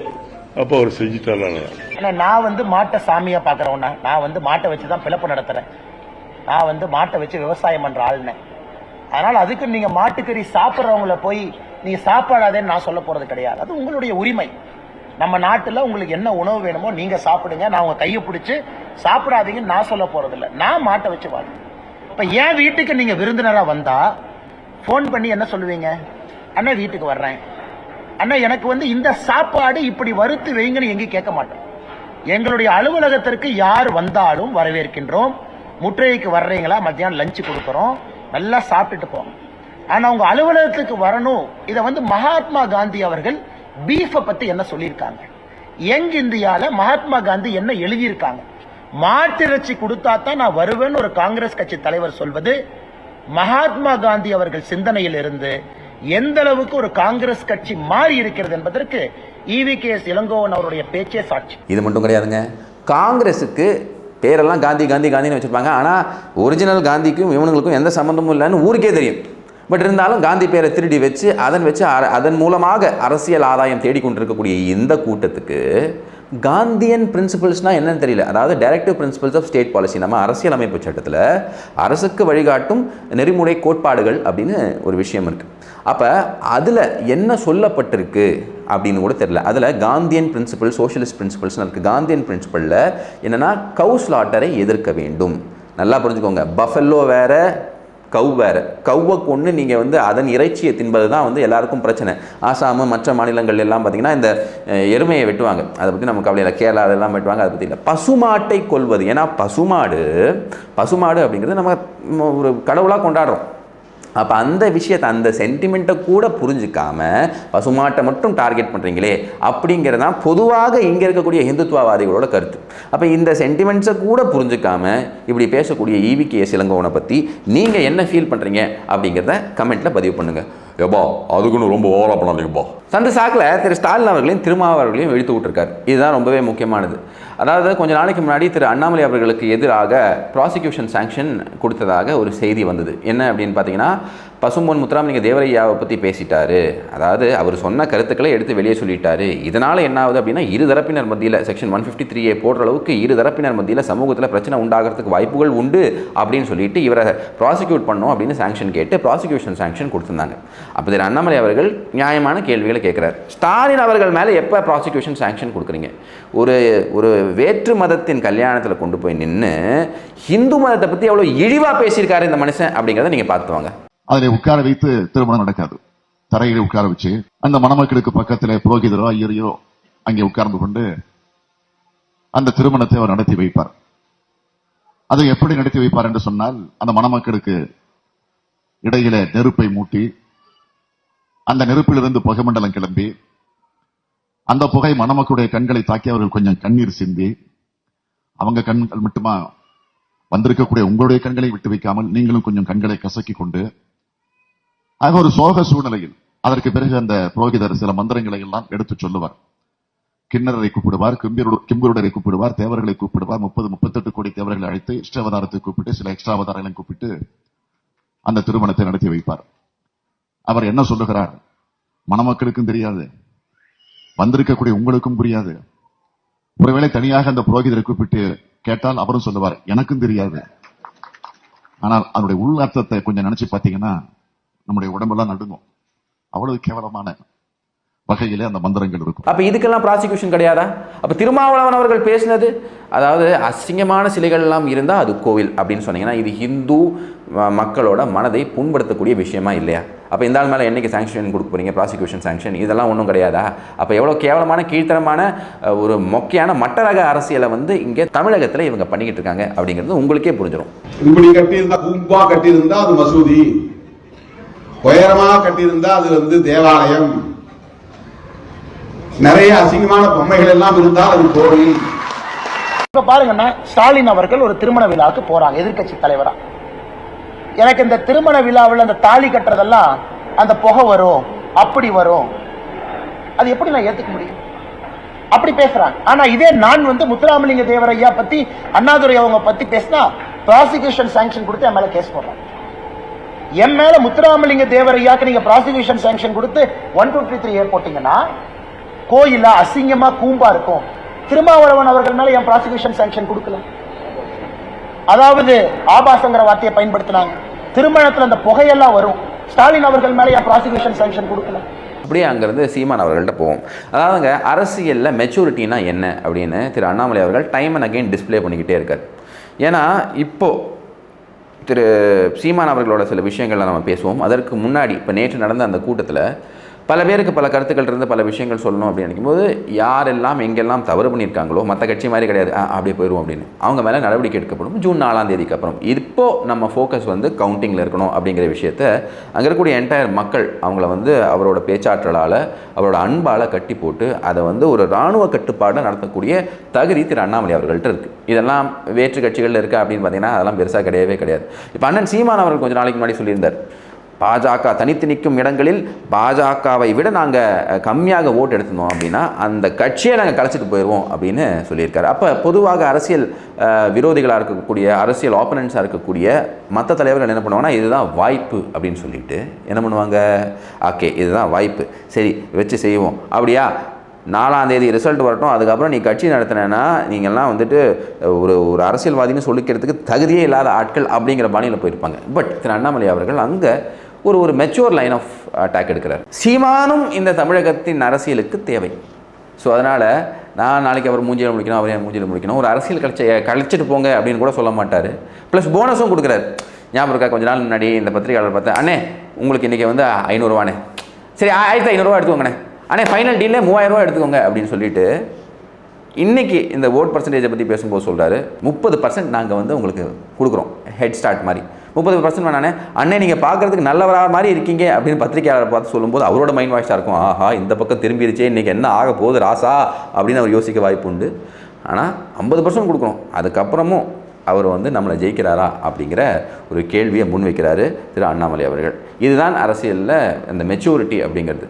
அப்போ அவர் செஞ்சுட்டாரு நான் வந்து மாட்டை சாமியா பாக்குறவன நான் வந்து மாட்டை வச்சு தான் பிழப்பு நடத்துறேன். நான் வந்து மாட்டை வச்சு விவசாயம் பண்ற ஆளுனேன் அதனால அதுக்கு நீங்க மாட்டுக்கறி சாப்பிட்றவங்கள போய் நீங்க சாப்பிடாதேன்னு நான் சொல்ல போறது கிடையாது. அது உங்களுடைய உரிமை. நம்ம நாட்டுல உங்களுக்கு என்ன உணவு வேணுமோ நீங்க சாப்பிடுங்க. நான் உங்க கையை பிடிச்சு சாப்பிடாதீங்கன்னு நான் சொல்ல போறது இல்லை நான் மாட்டை வச்சு வாழ்றேன். இப்ப என் வீட்டுக்கு நீங்க விருந்தினரா வந்தா ஃபோன் பண்ணி என்ன சொல்லுவீங்க? அண்ணா வீட்டுக்கு வர்றேன். அண்ணா எனக்கு வந்து இந்த சாப்பாடு இப்படி வறுத்து வைங்கன்னு எங்கேயும் கேட்க மாட்டோம். எங்களுடைய அலுவலகத்திற்கு யார் வந்தாலும் வரவேற்கின்றோம். முற்றுகைக்கு வர்றீங்களா? மத்தியானம் லஞ்சு கொடுக்குறோம். நல்லா சாப்பிட்டுட்டு போங்க. ஆனா உங்க அலுவலகத்துக்கு வரணும். இதை வந்து மகாத்மா காந்தி அவர்கள் பீஃபை பத்தி என்ன சொல்லியிருக்காங்க? யங் இந்தியால மகாத்மா காந்தி என்ன எழுதியிருக்காங்க? மாட்டிறைச்சி கொடுத்தா தான் நான் வருவேன்னு ஒரு காங்கிரஸ் கட்சி தலைவர் சொல்வது மகாத்மா காந்தி அவர்கள் சிந்தனையில் இருந்து எந்த அளவுக்கு ஒரு காங்கிரஸ் கட்சி மாறி இருக்கிறது என்பதற்கு இவி கே எஸ் இளங்கோவன் அவருடைய பேச்சே சாட்சி. இது மட்டும் கிடையாதுங்க. காங்கிரஸுக்கு பேரெல்லாம் காந்தி காந்தி காந்தின்னு வச்சுருப்பாங்க. ஆனால் ஒரிஜினல் காந்திக்கும் இவனுங்களுக்கும் எந்த சம்மந்தமும் இல்லைன்னு ஊருக்கே தெரியும். பட் இருந்தாலும் காந்தி பேரை திருடி வச்சு அதன் வச்சு அதன் மூலமாக அரசியல் ஆதாயம் தேடிக்கொண்டிருக்கக்கூடிய இந்த கூட்டத்துக்கு காந்தியன் பிரின்சிபல்ஸ்னால் என்னன்னு தெரியல. அதாவது directive principles of state policy நம்ம அரசியலமைப்பு சட்டத்தில் அரசுக்கு வழிகாட்டும் நெறிமுறை கோட்பாடுகள் அப்படின்னு ஒரு விஷயம் இருக்குது அப்போ அதில் என்ன சொல்லப்பட்டிருக்கு அப்படின்னு கூட தெரியல. அதில் காந்தியன் பிரின்சிபல் சோஷியலிஸ்ட் பிரின்சிபல்ஸ்னு இருக்குது காந்தியன் பிரின்சிபலில் என்னென்னா கவு ஸ்லாட்டரை எதிர்க்க வேண்டும். நல்லா புரிஞ்சுக்கோங்க. பஃபெல்லோ வேறு கவ் வேறு. கவ்வை கொண்டு நீங்கள் வந்து அதன் இறைச்சியை தின்பது தான் வந்து எல்லாருக்கும் பிரச்சனை. ஆசாமு மற்ற மாநிலங்கள் எல்லாம் பார்த்தீங்கன்னா இந்த எருமையை வெட்டுவாங்க. அதை பற்றி நம்ம கவலை இல்லை கேரளா அதெல்லாம் வெட்டுவாங்க. அதை பற்றி இல்லை. பசுமாட்டை கொள்வது ஏன்னா பசுமாடு பசுமாடு அப்படிங்கிறது நம்ம ஒரு கடவுளாக கொண்டாடுறோம். அப்போ அந்த விஷயத்தை அந்த சென்டிமெண்ட்டை கூட புரிஞ்சுக்காம பசுமாட்டை மட்டும் டார்கெட் பண்ணுறீங்களே அப்படிங்கிறது தான் பொதுவாக இங்கே இருக்கக்கூடிய இந்துத்துவவாதிகளோட கருத்து. அப்போ இந்த சென்டிமெண்ட்ஸை கூட புரிஞ்சுக்காம இப்படி பேசக்கூடிய E ஈவி கே இளங்கோவனை பற்றி நீங்கள் என்ன ஃபீல் பண்ணுறீங்க அப்படிங்கிறத கமெண்ட்டில் பதிவு பண்ணுங்கள் ஏப்பா அதுக்குன்னு ரொம்ப ஓவரா பண்ணாதீங்கப்பா. சண்டு சாக்கில் திரு ஸ்டாலின் அவர்களையும் திருமாவர்களையும் இழுத்து விட்டுருக்காரு. இதுதான் ரொம்பவே முக்கியமானது. அதாவது கொஞ்ச நாளைக்கு முன்னாடி திரு அண்ணாமலை அவர்களுக்கு எதிராக ப்ராசிக்யூஷன் சாங்ஷன் கொடுத்ததாக ஒரு செய்தி வந்தது. என்ன அப்படின்னு பார்த்தீங்கன்னா பசும்பொன் முத்துராமலிங்க தேவரையாவை பற்றி பேசிட்டாரு. அதாவது அவர் சொன்ன கருத்துக்களை எடுத்து வெளியே சொல்லிட்டாரு. இதனால் என்ன ஆகுது அப்படின்னா இரு தரப்பினர் மத்தியில் செக்ஷன் ஒன் ஃபிஃப்டி த்ரீயை போடுற அளவுக்கு இரு தரப்பினர் மத்தியில் சமூகத்தில் பிரச்சனை உண்டாகிறதுக்கு வாய்ப்புகள் உண்டு அப்படின்னு சொல்லிட்டு இவரை ப்ராசிக்யூட் பண்ணோம் அப்படின்னு சாங்ஷன் கேட்டு ப்ராசிக்யூஷன் சாங்ஷன் கொடுத்துருந்தாங்க. அப்போ திரு அண்ணாமலை அவர்கள் நியாயமான கேள்விகளை கேட்குறாரு. ஸ்டாலின் அவர்கள் மேலே எப்போ ப்ராசிக்யூஷன் சாங்ஷன் கொடுக்குறீங்க? ஒரு ஒரு வேற்று மதத்தின் கல்யாணத்தில் கொண்டு போய் நின்று ஹிந்து மதத்தை பற்றி எவ்வளோ இழிவாக பேசியிருக்காரு இந்த மனுஷன் அப்படிங்கிறத நீங்கள் பார்த்து வாங்க. அதிலே உட்கார வைத்து திருமணம் நடக்காது. தரையில் உட்கார வச்சு அந்த மணமக்களுக்கு பக்கத்தில் புரோகிதரோ ஐயரையோ அங்கே உட்கார்ந்து கொண்டு அந்த திருமணத்தை அவர் நடத்தி வைப்பார். அதை எப்படி நடத்தி வைப்பார் என்று சொன்னால் அந்த மணமக்களுக்கு இடையில நெருப்பை மூட்டி அந்த நெருப்பிலிருந்து புகைமண்டலம் கிளம்பி அந்த புகை மணமக்களுடைய கண்களை தாக்கி அவர்கள் கொஞ்சம் கண்ணீர் சிந்தி அவங்க கண்கள் மட்டுமா வந்திருக்கக்கூடிய உங்களுடைய கண்களை விட்டு வைக்காமல் நீங்களும் கொஞ்சம் கண்களை கசக்கி கொண்டு ஆக ஒரு சோக சூழ்நிலையில் அதற்கு பிறகு அந்த புரோகிதர் சில மந்திரங்களை எல்லாம் எடுத்து சொல்லுவார். கிண்ணறரை கூப்பிடுவார் கிம்பீரு கிம்பருடரை கூப்பிடுவார் தேவர்களை கூப்பிடுவார் முப்பது முப்பத்தெட்டு கோடி தேவர்களை அழைத்து இஷ்டாவதாரத்தை கூப்பிட்டு சில எக்ஸ்ட்ரா அவதாரங்களையும் கூப்பிட்டு அந்த திருமணத்தை நடத்தி வைப்பார். அவர் என்ன சொல்லுகிறார்? மணமக்களுக்கும் தெரியாது. வந்திருக்கக்கூடிய உங்களுக்கும் புரியாது. ஒருவேளை தனியாக அந்த புரோகிதரை கூப்பிட்டு கேட்டால் அவரும் சொல்லுவார் எனக்கும் தெரியாது. ஆனால் அதனுடைய உள் அர்த்தத்தை கொஞ்சம் நினைச்சு பார்த்தீங்கன்னா நம்முடைய உடம்பெல்லாம் நடுங்கும். அவ்வளவு கேவலமான வகையிலே அந்த மந்திரங்கள் இருக்கும். அப்ப இதுக்கெல்லாம் ப்ராசிக்யூஷன் கிடையாதா? அப்ப திருமாவளவன் அவர்கள் பேசினது அதாவது அசிங்கமான சிலைகள் எல்லாம் இருந்தா அது கோவில் அப்படின்னு சொன்னீங்கன்னா இது ஹிந்து மக்களோட மனதை புண்படுத்தக்கூடிய விஷயமா இல்லையா? அப்ப இந்த ஆள் மேல என்னைக்கு சாங்ஷன் கொடுக்க போறீங்க? ப்ராசிக்யூஷன் சாங்ஷன் இதெல்லாம் ஒன்றும் கிடையாதா? அப்ப எவ்வளவு கேவலமான கீழ்த்தரமான ஒரு மொக்கையான மட்டரக அரசியலை வந்து இங்கே தமிழகத்துல இவங்க பண்ணிக்கிட்டு இருக்காங்க அப்படிங்கிறது உங்களுக்கே புரிஞ்சிடும் இப்படி கட்டியிருந்தா கும்பா கட்டியிருந்தா அது மசூதி. உயரமா கட்டியிருந்தா அது வந்து தேவாலயம். நிறைய அசிங்கமான பொம்மைகள் எல்லாம் இருந்தால் அது கோயில் இப்ப பாருங்கன்னா ஸ்டாலின் அவர்கள் ஒரு திருமண விழாவுக்கு போறாங்க எதிர்கட்சி தலைவரா. எனக்கு இந்த திருமண விழாவில் அந்த தாலி கட்டுறதெல்லாம் அந்த புகை வரும் அப்படி வரும். அது எப்படி நான் ஏத்துக்க முடியும்? அப்படி பேசுறாங்க. ஆனா இதே நான் வந்து முத்துராமலிங்க தேவரையா பத்தி அண்ணாதுரை அவங்க பத்தி பேசினா ப்ராசிக்யூஷன் சாங்ஷன் கொடுத்து என் மேல கேஸ் போடுறாங்க. என் மேல முத்துராமலிங்க தேவரையாக்கு நீங்க ப்ராசிக்யூஷன் சாங்ஷன் கொடுத்து one two three three A போட்டீங்கன்னா கோயிலா அசிங்கமா கூம்பா இருக்கும். திருமாவளவன் அவர்கள் மேல என் ப்ராசிக்யூஷன் சாங்ஷன் கொடுக்கல. அதாவது ஆபாசங்கிற வார்த்தையை பயன்படுத்தினாங்க. திருமணத்துல அந்த புகையெல்லாம் வரும். ஸ்டாலின் அவர்கள் மேல என் ப்ராசிக்யூஷன் சாங்ஷன் கொடுக்கல. அப்படியே அங்கேருந்து சீமான் அவர்கள்ட்ட போவோம். அதாவதுங்க அரசியலில் மெச்சூரிட்டினா என்ன அப்படின்னு திரு அண்ணாமலை அவர்கள் டைம் அண்ட் அகைன் டிஸ்ப்ளே பண்ணிக்கிட்டே இருக்கார். ஏன்னா இப்போது திரு சீமான் அவர்களோட சில விஷயங்கள்லாம் நம்ம பேசுவோம். அதற்கு முன்னாடி இப்போ நேற்று நடந்த அந்த கூட்டத்தில் பல பேருக்கு பல கருத்துக்கள் இருந்து பல விஷயங்கள் சொல்லணும் அப்படின்னு நினைக்கும்போது யாரெல்லாம் எங்கெல்லாம் தவறு பண்ணியிருக்காங்களோ மற்ற கட்சி மாதிரி கிடையாது. ஆ, அப்படியே போயிடுவோம் அப்படின்னு. அவங்க மேலே நடவடிக்கை எடுக்கப்படும். ஜூன் நாலாம் தேதிக்கு அப்புறம். இப்போ நம்ம ஃபோக்கஸ் வந்து கவுண்டிங்கில் இருக்கணும் அப்படிங்கிற விஷயத்த அங்கே இருக்கக்கூடிய என்டையர் மக்கள் அவங்கள வந்து அவரோட பேச்சாற்றலால் அவரோட அன்பால் கட்டி போட்டு அதை வந்து ஒரு இராணுவ கட்டுப்பாடை நடத்தக்கூடிய தகுதி திரு அண்ணாமலை அவர்கள்ட்ட இருக்குது இதெல்லாம் வேற்று கட்சிகளில் இருக்கா அப்படின்னு பார்த்தீங்கன்னா அதெல்லாம் பெருசாக கிடையவே கிடையாது. இப்போ அண்ணன் சீமான் அவர்கள் கொஞ்சம் நாளைக்கு முன்னாடி சொல்லியிருந்தார். பாஜக தனித்து நிற்கும் இடங்களில் பாஜகவை விட நாங்கள் கம்மியாக ஓட்டு எடுத்திருந்தோம் அப்படின்னா அந்த கட்சியை நாங்கள் கலைச்சிட்டு போயிடுவோம் அப்படின்னு சொல்லியிருக்காரு. அப்போ பொதுவாக அரசியல் விரோதிகளாக இருக்கக்கூடிய அரசியல் ஆப்பனன்ஸாக இருக்கக்கூடிய மற்ற தலைவர்கள் என்ன பண்ணுவாங்கன்னா இதுதான் வாய்ப்பு அப்படின்னு சொல்லிட்டு என்ன பண்ணுவாங்க? ஓகே இதுதான் வாய்ப்பு. சரி வச்சு செய்வோம். அப்படியா? நாலாம் தேதி ரிசல்ட் வரட்டும். அதுக்கப்புறம் நீ கட்சி நடத்தினேன்னா நீங்கள்லாம் வந்துட்டு ஒரு ஒரு அரசியல்வாதின்னு சொல்லிக்கிறதுக்கு தகுதியே இல்லாத ஆட்கள் அப்படிங்கிற பாணியில் போயிருப்பாங்க. பட் திரு அண்ணாமலை அவர்கள் அங்கே ஒரு ஒரு மெச்சோர் லைன் ஆஃப் அட்டாக் எடுக்கிறார். சீமானும் இந்த தமிழகத்தின் அரசியலுக்கு தேவை. ஸோ அதனால் நான் நாளைக்கு அவர் மூஞ்சியில் முடிக்கணும் அவர் என் மூஞ்சியில் முடிக்கணும் ஒரு அரசியல் கழிச்ச கழிச்சிட்டு போங்க அப்படின்னு கூட சொல்ல மாட்டார். ப்ளஸ் போனஸும் கொடுக்குறாரு. ஞாபகம் இருக்கா? கொஞ்ச நாள் முன்னாடி இந்த பத்திரிகையாளர் பார்த்தேன் அண்ணே உங்களுக்கு இன்றைக்கி வந்து ஐநூறுரூவாண்ணே சரி ஆயிரத்தி ஐநூறுரூவா எடுத்துக்கோங்கண்ணே. அண்ணே ஃபைனல் டீலே மூவாயிரரூவா எடுத்துக்கோங்க. அப்படின்னு சொல்லிட்டு இன்றைக்கி இந்த ஓட் பர்சன்டேஜை பற்றி பேசும்போது சொல்கிறாரு முப்பது பர்சன்ட் நாங்கள் வந்து உங்களுக்கு கொடுக்குறோம். ஹெட் ஸ்டார்ட் மாதிரி. முப்பது பர்சன்ட் வேணானே. அண்ணே நீங்கள் பார்க்குறதுக்கு நல்லவராக மாதிரி இருக்கீங்க அப்படின்னு பத்திரிகையாளர் பார்த்து சொல்லும்போது அவரோட மைண்ட் வாய்ஸாக இருக்கும். ஆஹா இந்த பக்கம் திரும்பிடுச்சே இன்றைக்கி என்ன ஆக போகுது ராசா? அப்படின்னு அவர் யோசிக்க வாய்ப்பு உண்டு. ஆனால் ஐம்பது பர்சன்ட் கொடுக்கணும். அதுக்கப்புறமும் அவர் வந்து நம்மளை ஜெயிக்கிறாரா அப்படிங்கிற ஒரு கேள்வியை முன்வைக்கிறாரு திரு அண்ணாமலை அவர்கள். இதுதான் அரசியலில் அந்த மெச்சூரிட்டி அப்படிங்கிறது.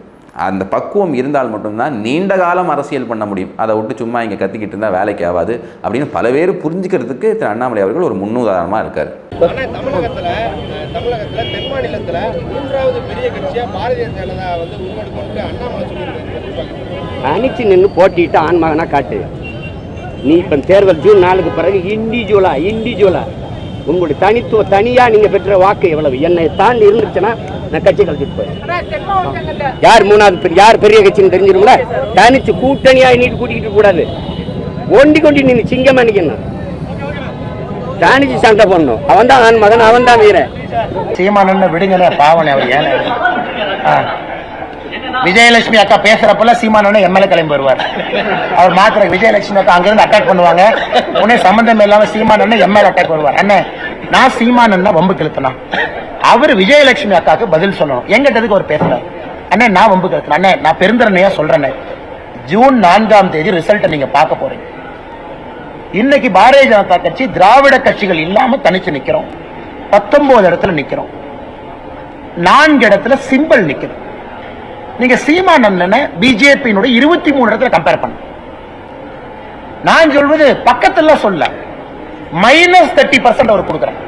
அந்த பக்குவம் இருந்தால் மட்டும்தான் நீண்ட காலம் அரசியல் பண்ண முடியும். அதை விட்டு சும்மா இங்கே கத்திக்கிட்டு இருந்தால் வேலைக்கு ஆகாது அப்படின்னு பல பேர் புரிஞ்சுக்கிறதுக்கு திரு அண்ணாமலை அவர்கள் ஒரு முன்னுதாரணமாக இருக்கார். தமிழகத்துல தமிழகத்துல தென் மாநிலத்துல மூன்றாவது பெரிய கட்சியா பாரதிய ஜனதா வந்து உருவெடுக்கணும்னு அண்ணாமலை சொல்லியிருக்காரு. தனிச்சு நின்று போட்டிட்டு ஆண்மகனா காட்டு. நீ இப்ப தேர்தல் ஜூன் நாலுக்கு பிறகு இண்டிவிஜுவலா இண்டிவிஜுவலா உங்களுடைய தனித்துவ தனியா நீங்க பெற்ற வாக்கு எவ்வளவு? என்னை தாண்டி இருந்துச்சுன்னா நான் கட்சி கழிச்சிட்டு போய் யார் மூணாவது பெரிய யார் பெரிய கட்சின்னு தெரிஞ்சிரும்ல தனிச்சு கூட்டணியா நீட்டு கூட்டிக்கிட்டு கூடாது ஒண்டி கொண்டி நின்று சிங்கமா நிக்கணும். தனிச்சு சண்டை பண்ணணும் அவன் தான் ஆண் மகன் அவன் தான் வீரன். சீமானன்னு விடுங்கண்ணே பாவனே அவர் ஏன் விஜயலட்சுமி அக்கா பேசுறப்பல சீமானன்னு எம்எல்ஏ கிளம்பி வருவார். அவர் மாத்திர விஜயலட்சுமி அக்கா அங்கிருந்து அட்டாக் பண்ணுவாங்க. உடனே சம்பந்தம் இல்லாம சீமானன்னு எம்எல்ஏ அட்டாக் வருவார் அண்ணன் நான் சீமானன் வம்பு கிழத்தினா அவர் விஜயலட்சுமி அக்காவுக்கு பதில் சொல்லணும். எங்கிட்டதுக்கு அவர் பேசுறாரு அண்ணே நான் வம்பு கிழத்தினா அண்ணே நான் பெருந்தரனையா சொல்றேன். ஜூன் நான்காம் தேதி ரிசல்ட்டை நீங்க பார்க்க போறீங்க. இன்னைக்கு பாரதிய ஜனதா கட்சி திராவிட கட்சிகள் இல்லாம தனிச்சு நிக்கிறோம். பத்தொன்பது இடத்துல நிக்கிறோம். நான்கு இடத்துல சிம்பிள் நிக்கிறோம் நீங்க சீமானந்தனை பிஜேபியினுடைய இருபத்தி மூணு இடத்துல கம்பேர் பண்ண. நான் சொல்வது பக்கத்துல சொல்ல. மைனஸ் தேர்ட்டி பர்சன்ட் அவர் கொடுக்குறேன்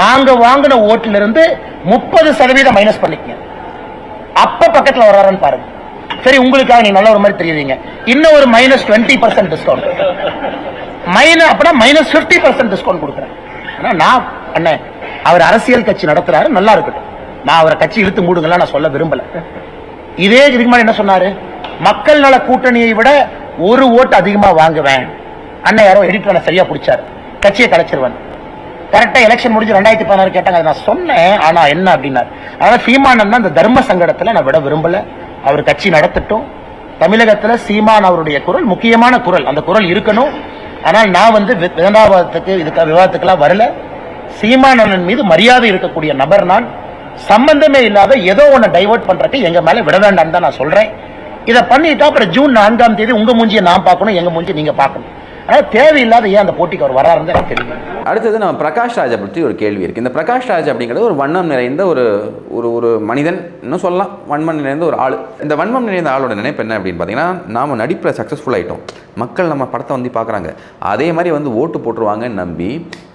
நாங்க வாங்கின ஓட்டுல இருந்து முப்பது சதவீதம் மைனஸ் பண்ணிக்கங்க. அப்ப பக்கத்துல வர்றாருன்னு பாருங்க. சரி உங்களுக்காக நீங்க நல்ல ஒரு மாதிரி தெரியுவீங்க இன்னும் ஒரு minus twenty percent discount minus அப்படின்னா மைனஸ் பிப்டி பர்சன்ட் டிஸ்கவுண்ட் கொடுக்குறேன். ஆனா நான் அண்ணன் அவர் அரசியல் கட்சி நடத்துறாரு நல்லா இருக்கட்டும். நான் அவரை கட்சி இழுத்து மூடுங்களா நான் சொல்ல விரும்பல. இதே இதுக்கு என்ன சொன்னாரு? மக்கள் நல கூட்டணியை விட ஒரு ஓட்டு அதிகமா வாங்குவேன். அண்ணன் யாரோ எடிட்டர் சரியா பிடிச்சாரு. கட்சியை கலைச்சிருவேன். கரெக்டா எலெக்ஷன் முடிஞ்சு ரெண்டாயிரத்தி பதினாறு கேட்டாங்க. அதை நான் சொன்னேன். ஆனா என்ன அப்படின்னா அதனால சீமானன் தான் அந்த தர்ம சங்கடத்துல நான் விட விரும்பல. அவர் கட்சி நடத்தட்டும். தமிழகத்துல சீமான் அவருடைய குரல் முக்கியமான குரல். அந்த குரல் இருக்கணும். ஆனால் நான் வந்து வி- இதுக்காக இதுக்கு விவாதத்துக்கெல்லாம் வரல. சீமானன் மீது மரியாதை இருக்கக்கூடிய நபர் நான். சம்பந்தமே இல்லாத ஏதோ ஒன்று டைவர்ட் பண்றதுக்கு எங்க மேல விட வேண்டாம்னு தான் நான் சொல்றேன். இதை பண்ணிட்டா அப்புறம் ஜூன் நான்காம் தேதி உங்க மூஞ்சியை நான் பார்க்கணும் எங்க மூஞ்சி நீங்க பார்க்கணும். ஆனால் தேவையில்லாத ஏன் அந்த போட்டிக்கு அவர் வராருன்னு எனக்கு தெரியும் அடுத்தது நம்ம பிரகாஷ் ராஜை பற்றி ஒரு கேள்வி இருக்குது இந்த பிரகாஷ் ராஜ் அப்படிங்கிறது ஒரு வண்ணம் நிறைந்த ஒரு ஒரு ஒரு மனிதன் இன்னும் சொல்லலாம். வன்மம் நிறைந்த ஒரு ஆள். இந்த வன்மம் நிறைந்த ஆளோட நினைப்பு என்ன அப்படின்னு பார்த்தீங்கன்னா நாம் நடிப்பில் சக்ஸஸ்ஃபுல் ஆகிட்டோம் மக்கள் நம்ம படத்தை வந்து பார்க்குறாங்க. அதே மாதிரி வந்து ஓட்டு போட்டுருவாங்கன்னு நம்பி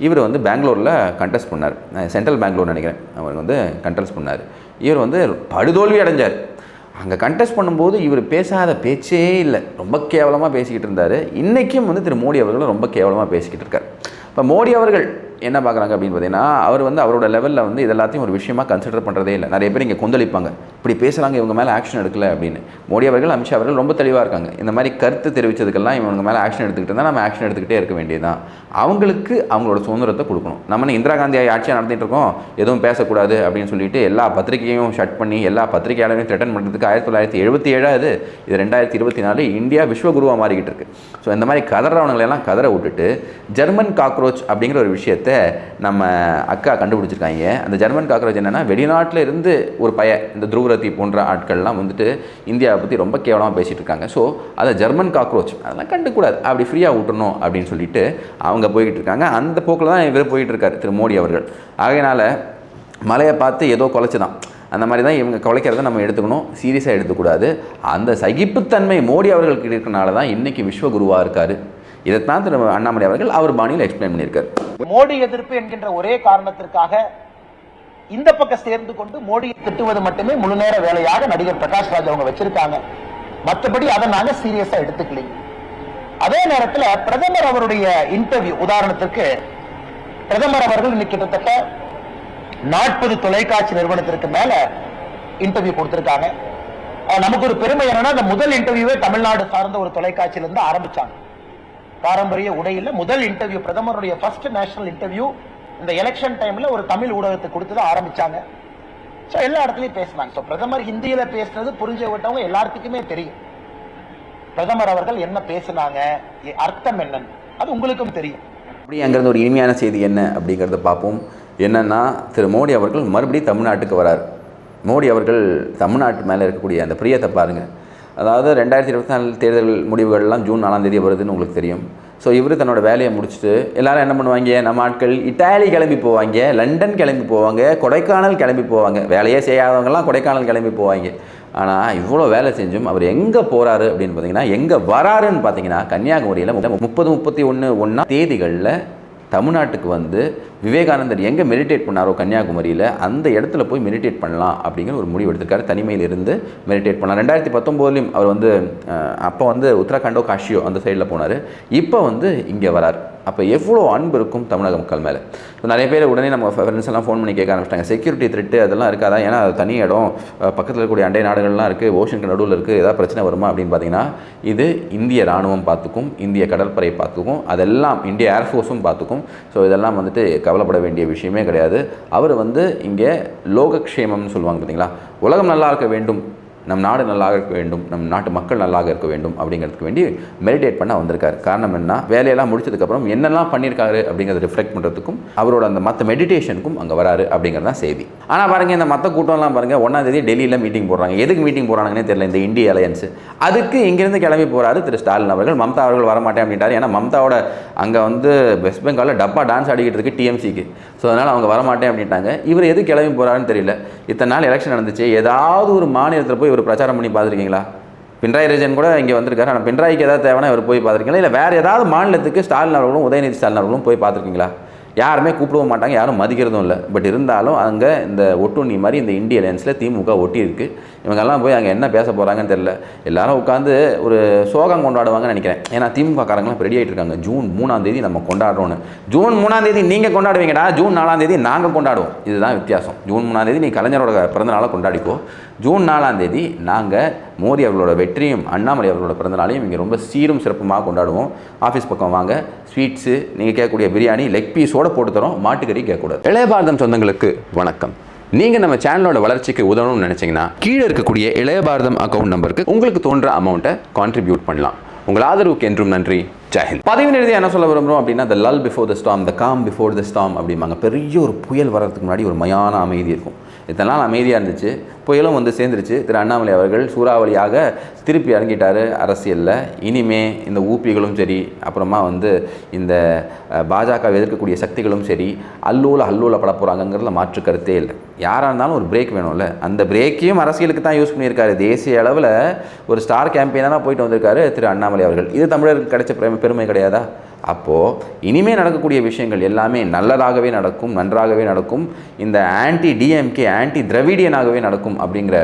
இவர் வந்து பெங்களூரில் கண்டெஸ்ட் பண்ணார். சென்ட்ரல் பெங்களூர் நினைக்கிறேன். அவர் வந்து கண்டெஸ்ட் பண்ணார். இவர் வந்து படுதோல்வி அடைஞ்சார். அங்கே கண்டெஸ்ட் பண்ணும்போது இவர் பேசாத பேச்சே இல்லை. ரொம்ப கேவலமாக பேசிக்கிட்டு இருந்தார். இன்றைக்கும் வந்து திரு மோடி அவர்களும் ரொம்ப கேவலமாக பேசிக்கிட்டு இருக்கார். இப்போ மோடி அவர்கள் என்ன பார்க்குறாங்க அப்படின்னு பார்த்தீங்கன்னா அவர் வந்து அவரோட லெவலில் வந்து இது எல்லாத்தையும் ஒரு விஷயமா கன்சிடர் பண்ணுறதே இல்லை. நிறைய பேர் இங்கே கொந்தளிப்பாங்க. இப்படி பேசுகிறாங்க இவங்க மேலே ஆக்ஷன் எடுக்கல அப்படின்னு. மோடி அவர்கள் அமித்ஷா அவர்கள் ரொம்ப தெளிவாக இருக்காங்க. இந்த மாதிரி கருத்து தெரிவித்ததுக்கெல்லாம் இவங்க மேலே ஆக்ஷன் எடுத்துக்கிட்டு இருந்தால் நம்ம ஆக்ஷன் எடுத்துக்கிட்டே இருக்க வேண்டியதுதான். அவங்களுக்கு அவங்களோட சுதந்திரத்தை கொடுக்கணும். நம்ம இந்திரா காந்தி ஆட்சியாக நடத்திட்டு இருக்கோம் எதுவும் பேசக்கூடாது அப்படின்னு சொல்லிட்டு எல்லா பத்திரிகையும் ஷட் பண்ணி எல்லா பத்திரிகையாளரையும் த்ரெட்டன் பண்ணுறதுக்கு ஆயிரத்தி தொள்ளாயிரத்தி எழுபத்தி ஏழாவது இது ரெண்டாயிரத்தி இருபத்தி நாலு இந்தியா விஸ்வகுருவாக மாறிக்கிட்டு இருக்கு. ஸோ இந்த மாதிரி கதறவனங்களெல்லாம் கதற விட்டுட்டு ஜெர்மன் காக்ரோச் அப்படிங்கிற ஒரு விஷயத்தை நம்ம அக்கா கண்டுபிடிச்சிருக்காங்க. அந்த ஜெர்மன் காக்ரோச் என்னென்னா வெளிநாட்டில் இருந்து ஒரு பய இந்த துருவரத்தி போன்ற ஆட்கள்லாம் வந்துட்டு இந்தியாவை பற்றி ரொம்ப கேவலமாக பேசிகிட்டு இருக்காங்க. ஸோ அதை ஜெர்மன் காக்ரோச் அதெல்லாம் கண்டுக்கூடாது. அப்படி ஃப்ரீயாக விட்டுறணும் அப்படின்னு சொல்லிட்டு அவங்க போய்கிட்டு இருக்காங்க. அந்த போக்கில் தான் இவர் போயிட்டு இருக்காரு திரு மோடி அவர்கள். ஆகையினால் மலையை பார்த்து ஏதோ குலைச்சு தான் அந்த மாதிரி தான் இவங்க குலைக்கிறத நம்ம எடுத்துக்கணும். சீரியஸாக எடுத்துக்கூடாது. அந்த சகிப்புத்தன்மை மோடி அவர்களுக்கு இருக்கனால தான் இன்றைக்கி விஸ்வகுருவாக இருக்கார். இதைத்தான் திரு அண்ணாமலை அவர்கள் அவர் பாணியில் எக்ஸ்பிளைன் பண்ணியிருக்கார். மோடி எதிர்ப்பு என்கின்ற ஒரே காரணத்திற்காக இந்த பக்கம் சேர்ந்து கொண்டு மோடியை திட்டுவது மட்டுமே முழு நேர வேலையாக நடிகர் பிரகாஷ் ராஜ் அவங்க வச்சிருக்காங்க. மற்றபடி அதை நாங்க சீரியஸா எடுத்துக்கலீங்க. அதே நேரத்துல பிரதமர் அவருடைய இன்டர்வியூ உதாரணத்திற்கு பிரதமர் அவர்கள் இன்னைக்கு கிட்டத்தட்ட நாற்பது தொலைக்காட்சி நிறுவனத்திற்கு மேல இன்டர்வியூ கொடுத்திருக்காங்க. நமக்கு ஒரு பெருமை என்னன்னா அந்த முதல் இன்டர்வியூவே தமிழ்நாடு சார்ந்த ஒரு தொலைக்காட்சியிலிருந்து ஆரம்பிச்சாங்க. பாரம்பரிய உடையில் முதல் இன்டர்வியூ பிரதமருடைய ஃபர்ஸ்ட் நேஷனல் இன்டர்வியூ இந்த எலெக்ஷன் டைம்ல ஒரு தமிழ் ஊடகத்தை கொடுத்து தான் ஆரம்பிச்சாங்க. ஸோ எல்லா இடத்துலையும் பேசினாங்க. ஸோ பிரதமர் ஹிந்தியில பேசுனது புரிஞ்ச விட்டவங்க எல்லாத்துக்குமே தெரியும். பிரதமர் அவர்கள் என்ன பேசினாங்க எ- அர்த்தம் என்னன்னு. அது உங்களுக்கும் தெரியும். அப்படி அங்கேருந்து ஒரு இனிமையான செய்தி என்ன அப்படிங்கிறத பார்ப்போம். என்னன்னா திரு மோடி அவர்கள் மறுபடியும் தமிழ்நாட்டுக்கு வரார். மோடி அவர்கள் தமிழ்நாட்டு மேலே இருக்கக்கூடிய அந்த பிரியத்தை பாருங்கள் அதாவது ரெண்டாயிரத்தி இருபத்தி நாலு தேர்தல் முடிவுகள்லாம் ஜூன் நாலாம் தேதி வருதுன்னு உங்களுக்கு தெரியும். ஸோ இவர் தன்னோட வேலையை முடிச்சுட்டு எல்லாரும் என்ன பண்ணுவாங்க? நம்ம ஆட்கள் இட்டாலி கிளம்பி போவாங்க லண்டன் கிளம்பி போவாங்க கொடைக்கானல் கிளம்பி போவாங்க. வேலையே செய்யாதவங்கலாம் கொடைக்கானல் கிளம்பி போவாங்க. ஆனால் இவ்வளோ வேலை செஞ்சும் அவர் எங்கே போகிறாரு அப்படின்னு பார்த்தீங்கன்னா எங்கே வராருன்னு பார்த்தீங்கன்னா கன்னியாகுமரியில் முப்பது முப்பத்தி ஒன்று ஒன்றா தேதிகளில் தமிழ்நாட்டுக்கு வந்து விவேகானந்தர் எங்கே மெடிடேட் பண்ணாரோ கன்னியாகுமரியில் அந்த இடத்துல போய் மெடிடேட் பண்ணலாம் அப்படிங்கிற ஒரு முடிவு எடுத்திருக்காரு. தனிமையில் இருந்து மெடிடேட் பண்ணலாம். ரெண்டாயிரத்தி பத்தொம்போதுலேயும் அவர் வந்து அப்போ வந்து உத்தரகாண்டோ காஷியோ அந்த சைடில் போனார். இப்போ வந்து இங்கே வரார். அப்போ எவ்வளோ அன்பு இருக்கும் தமிழக மக்கள் மேலே? இப்போ நிறைய பேர் உடனே நம்ம ஃப்ரெண்ட்ஸ் எல்லாம் ஃபோன் பண்ணி கேட்க ஆரம்பிச்சிட்டாங்க. செக்யூரிட்டி த்ரெட்டு அதெல்லாம் இருக்காதா? ஏன்னா அது தனி இடம். பக்கத்தில் இருக்கக்கூடிய அண்டை நாடுகள்லாம் இருக்குது ஓஷனுக்கு நடுவில் இருக்குது ஏதாவது பிரச்சனை வருமா அப்படின்னு பார்த்தீங்கன்னா இது இந்திய ராணுவம் பார்த்துக்கும் இந்திய கடற்படை பார்த்துக்கும் அதெல்லாம் இந்திய ஏர்ஃபோர்ஸும் பார்த்துக்கும். ஸோ இதெல்லாம் வந்துட்டு கவலைப்பட வேண்டிய விஷயமே கிடையாது. அவர் வந்து இங்கே லோகக்ஷேமம்னு சொல்லுவாங்க பார்த்தீங்களா உலகம் நல்லா இருக்க வேண்டும். நம் நாடு நல்லாக இருக்க வேண்டும் நம் நாட்டு மக்கள் நல்லாக இருக்க வேண்டும் அப்படிங்கிறதுக்கு வேண்டி மெடிடேட் பண்ண வந்திருக்காரு. காரணம் என்ன? வேலையெல்லாம் முடிச்சதுக்கப்புறம் என்னெல்லாம் பண்ணியிருக்காரு அப்படிங்கிறத ரிஃப்ளெக்ட் பண்ணுறதுக்கும் அவரோட அந்த மற்ற மெடிடேஷனுக்கும் அங்கே வராரு அப்படிங்கிறது தான் செய்தி. ஆனால் பாருங்க இந்த மற்ற கூட்டம்லாம் பாருங்க ஒன்றாம் தேதி டெல்லியில் மீட்டிங் போடுறாங்க. எதுக்கு மீட்டிங் போகிறாங்கன்னே தெரியல இந்த இந்திய அலையன்ஸ் அதுக்கு இங்கேருந்து கிளம்பி போகிறாரு திரு ஸ்டாலின் அவர்கள். மம்தா அவர்கள் வரமாட்டேன் அப்படின்ட்டார். ஏன்னா மம்தாவோட அங்கே வந்து வெஸ்ட் பெங்காலில் டப்பா டான்ஸ் ஆடிக்கிட்டு இருக்கு டிஎம்சிக்கு ஸோ அதனால் அவங்க வரமாட்டேன் அப்படின்ட்டாங்க. இவர் எது கிளம்பி போகிறாருன்னு தெரியல. இத்தனை நாள் எலெக்ஷன் நடந்துச்சு. ஏதாவது ஒரு மாநிலத்தில் போய் இவர் பிரச்சாரம் பண்ணி பார்த்துருக்கீங்களா? பினராயி ரஜன் கூட இங்கே வந்திருக்காரு. ஆனால் பினராயிக்கு ஏதாவது தேவைன்னா இவர் போய் பார்த்துருக்கீங்களா? இல்லை வேறு ஏதாவது மாநிலத்துக்கு ஸ்டாலின் அவர்களும் உதயநிதி ஸ்டாலின் அவர்களும் போய் பார்த்துருக்கீங்களா? யாருமே கூப்பிடவும் மாட்டாங்க யாரும் மதிக்கிறதும் இல்லை. பட் இருந்தாலும் அங்கே இந்த ஒட்டுண்ணி மாதிரி இந்த இந்திய அலையன்ஸில் திமுக ஒட்டி இருக்கு இவங்கெல்லாம் போய் அங்கே என்ன பேச போகிறாங்கன்னு தெரில எல்லாரும் உட்காந்து ஒரு சோகம் கொண்டாடுவாங்கன்னு நினைக்கிறேன். ஏன்னா திமுகக்காரங்களாம் ரெடி ஆகிட்டு இருக்காங்க. ஜூன் மூணாம் தேதி நம்ம கொண்டாடுறோன்னு ஜூன் மூணாம் தேதி நீங்கள் கொண்டாடுவீங்கடா. ஜூன் நாலாம் தேதி நாங்கள் கொண்டாடுவோம். இதுதான் வித்தியாசம். ஜூன் மூணாம் தேதி நீ கலைஞரோட பிறந்தநாளை கொண்டாடிக்கோ. ஜூன் நாலாம் தேதி நாங்கள் மோடி அவர்களோட வெற்றியும் அண்ணாமலை அவர்களோட பிறந்தநாளையும் இங்கே ரொம்ப சீரும் சிறப்புமாக கொண்டாடுவோம். ஆஃபீஸ் பக்கம் வாங்க ஸ்வீட்ஸு நீங்கள் கேட்கக்கூடிய பிரியாணி லெக் பீஸோட போட்டு தரோம். மாட்டுக்கறி கேட்கக்கூடாது. இளைய பாரதம் சொந்தங்களுக்கு வணக்கம். நீங்கள் நம்ம சேனலோட வளர்ச்சிக்கு உதவணும்னு நினச்சிங்கன்னா கீழே இருக்கக்கூடிய இளைய பாரதம் அக்கௌண்ட் நம்பருக்கு உங்களுக்கு தோன்ற அமௌண்ட்டை கான்ட்ரிபியூட் பண்ணலாம். உங்கள் ஆதரவுக்கு என்றும் நன்றி. ஜெயஹிந்த் பதிவு எழுதி என்ன சொல்ல விரும்புகிறோம் அப்படின்னா the lull before the storm the calm before the storm அப்படிம்பாங்க. பெரிய ஒரு புயல் வர்றதுக்கு முன்னாடி ஒரு மயான அமைதி இருக்கும். இத்தனை நாள் அமைதியாக இருந்துச்சு. புயலும் வந்து சேர்ந்துருச்சு. திரு அண்ணாமலை அவர்கள் சூறாவளியாக திருப்பி இறங்கிட்டாரு அரசியலில். இனிமே இந்த ஊப்பிகளும் சரி அப்புறமா வந்து இந்த பாஜக எதிர்க்கக்கூடிய சக்திகளும் சரி அல்லூல அல்லூல பட போகிறாங்கங்கிறதுல மாற்று கருத்தே இல்லை. யாராக இருந்தாலும் ஒரு பிரேக் வேணும்ல. அந்த பிரேக்கையும் அரசியலுக்கு தான் யூஸ் பண்ணியிருக்காரு. தேசிய அளவில் ஒரு ஸ்டார் கேம்பெயினாக போயிட்டு வந்திருக்காரு திரு அண்ணாமலை அவர்கள். இது தமிழருக்கு கிடைச்ச பிரேம பெருமை கிடையாதா? அப்போது இனிமே நடக்கக்கூடிய விஷயங்கள் எல்லாமே நல்லதாகவே நடக்கும் நன்றாகவே நடக்கும். இந்த ஆன்டி டிஎம்கே ஆன்டி திரவிடியனாகவே நடக்கும் அப்படிங்கிற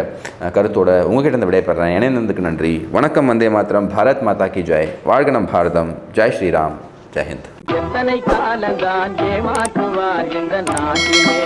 கருத்தோட உங்ககிட்ட இருந்து விடைபெறேன் இணைந்ததுக்கு நன்றி. வணக்கம் வந்தே மாத்திரம். பாரத் மாதா கி ஜெய். வாழ்கணம் பாரதம். ஜெய் ஸ்ரீராம். ஜெயஹிந்த் எத்தனை காலந்தான் ஏமாற்றுவார் இந்த நாட்டிலே?